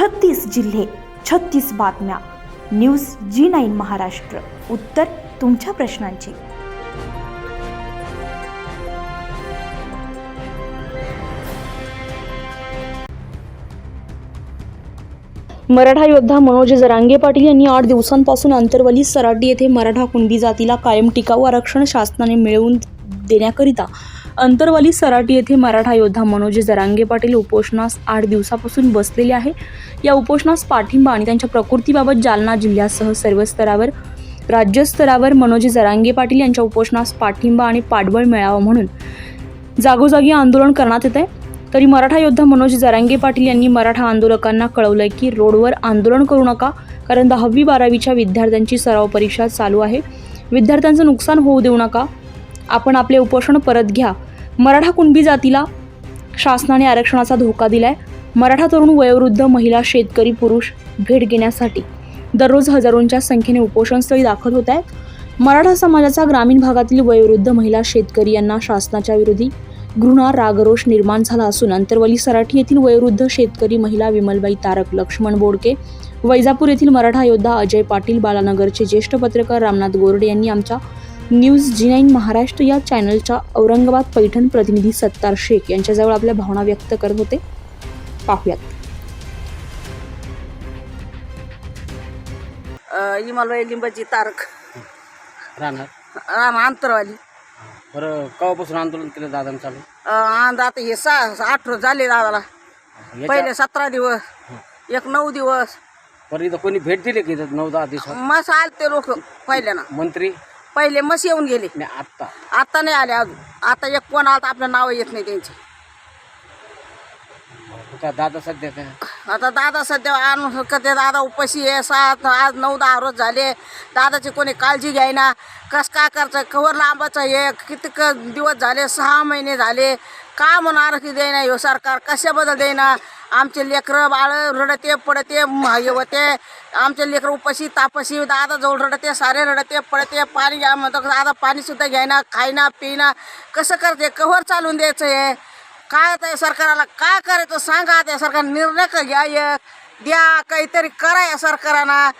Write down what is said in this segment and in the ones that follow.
छत्तीस जिल्हे छत्तीस बातम्या. News G nine Maharashtra. उत्तर तुमच्या प्रश्नांची. मराठा योद्धा मनोज जरांगे पाटील यांनी आठ दिवसांपासून अंतरवली सराटी येथे मराठा कुणबी जातीला कायम टिकाऊ आरक्षण शासनाने मिळवून देण्याकरिता अंतरवाली सराटी येथे मराठा योद्धा मनोज जरांगे पाटील उपोषणास आठ दिवसापासून बसलेले आहे. या उपोषणास पाठिंबा आणि त्यांच्या प्रकृतीबाबत जालना जिल्ह्यासह सर्व स्तरावर राज्यस्तरावर मनोज जरांगे पाटील यांच्या उपोषणास पाठिंबा आणि पाठबळ मिळावं म्हणून जागोजागी आंदोलन करण्यात येत आहे तरी मराठा योद्धा मनोज जरांगे पाटील यांनी मराठा आंदोलकांना कळवलंय की रोडवर आंदोलन करू नका कारण दहावी बारावीच्या विद्यार्थ्यांची सराव परीक्षा चालू आहे. विद्यार्थ्यांचं नुकसान होऊ देऊ नका. आपण आपले उपोषण परत घ्या. मराठा कुणबी जातीला शासनाने आरक्षणाचा धोका दिलाय. मराठा तरुण वयोवृद्ध महिला शेतकरी पुरुष भेट घेण्यासाठी दररोज हजारोंच्या संख्येने उपोषणस्थळी दाखल होत आहेत. मराठा समाजाचा ग्रामीण भागातील वयोवृद्ध महिला शेतकरी यांना शासनाच्या विरोधी घृणा रागरोष निर्माण झाला असून अंतरवली सराठी येथील वयोवृद्ध शेतकरी महिला विमलबाई तारक लक्ष्मण बोडके वैजापूर येथील मराठा योद्धा अजय पाटील बालानगरचे ज्येष्ठ पत्रकार रामनाथ गोरडे यांनी आमच्या न्यूज जी नाईन महाराष्ट्र या चॅनलच्या औरंगाबाद पैठण प्रतिनिधी सत्तार शेख यांच्याजवळ आपल्या भावना व्यक्त करत होते. पाहूयात. इमालबाई लिंबाची तारक. राहणार? राम अंतरवाली. बरं केव्हापासून आंदोलन केलं दादा चालू? आणि आता हे सहा आठ रोज झाले दादाला. याच्या- पहिले सतरा दिवस एक नऊ दिवस. बरं इथं कोणी भेट दिली की इथं नऊ दहा दिवसात? मस आले ते लोक पहिल्यानं मंत्री? पहिले मस येऊन गेले. नाही आत्ता. आता नाही आले अजून. आता एक कोण आला आपलं नाव येत नाही त्यांचे. का दादा सध्या काय आता दादा सध्या आणून ते दादा उपाशी आहे. सात आज नऊ दहा रोज झाले. दादाची कोणी काळजी घ्यायना. कस काय करायचं? कवर लांबाचं हे किती क दिवस झाले? सहा महिने झाले. का म्हणून आरक्षण देईना ह्यो सरकार? कशाबद्दल देईना? आमचे लेकरं बाळ रडते पडते म- हे होते आमचे लेकरं उपाशी तापशी दादा जवळ रडते सारे रडते पडते. पाणी घ्या म्हणतो दादा पाणीसुद्धा घ्यायना खायना पिना कसं करते? कवर चालून द्यायचं आहे काय त्या सरकाराला काय करायचं सांगा त्या सरकार निर्णय घ्या एक द्या काहीतरी करा या सरकारांना.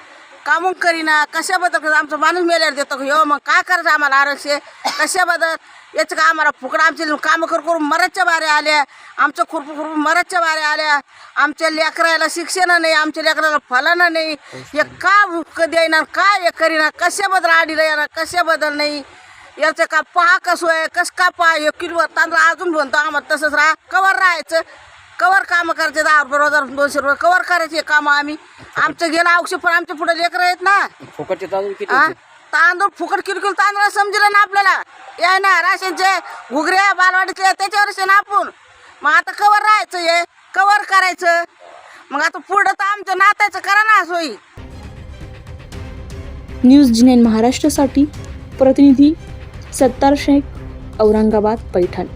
कामून करीना. कशाबद्दल? आमचं माणूस मेल्यावर देतो. हो मग काय करायचं आम्हाला आरक्षण? कशाबद्दल? याचं का आम्हाला फुकड आमचे कामं करून करून मरतच्या बारे आल्या. आमचं खुरपू खुरपू मरतच्या बारे आल्या. आमच्या लेकराला शिक्षण नाही आमच्या लेकराला फलानं नाही. हे का भुक द्यायना काय हे करीना? कशाबद्दल आडीला येणार? कशाबद्दल नाही? याचं का पहा कसं आहे? कसं का पहा? एक किलो तांदूळ अजून म्हणतो आम्हाला तसंच राहा. कवर राहायचं. कवर कामं करायचे दहा रुपये रोजार दोनशे रुपये. कवर करायचे कामं आम्ही. आमचं गेलं औषध पण आमच्या पुढे लेकरं आहेत ना. फुकटचे तांदूळ किती हा? तांदूळ फुकट किरकिर तांदूळ समजलं ना आपल्याला. या ना राशनचे घुगऱ्या बालवाडीचे त्याच्यावरच ना आपण. मग आता कवर राहायचं हे कवर करायचं. मग आता पुढं तर आमचं नातायचं करा ना सोयी न्यूज जिनेन महाराष्ट्रासाठी प्रतिनिधी सत्तार शेख औरंगाबाद पैठण.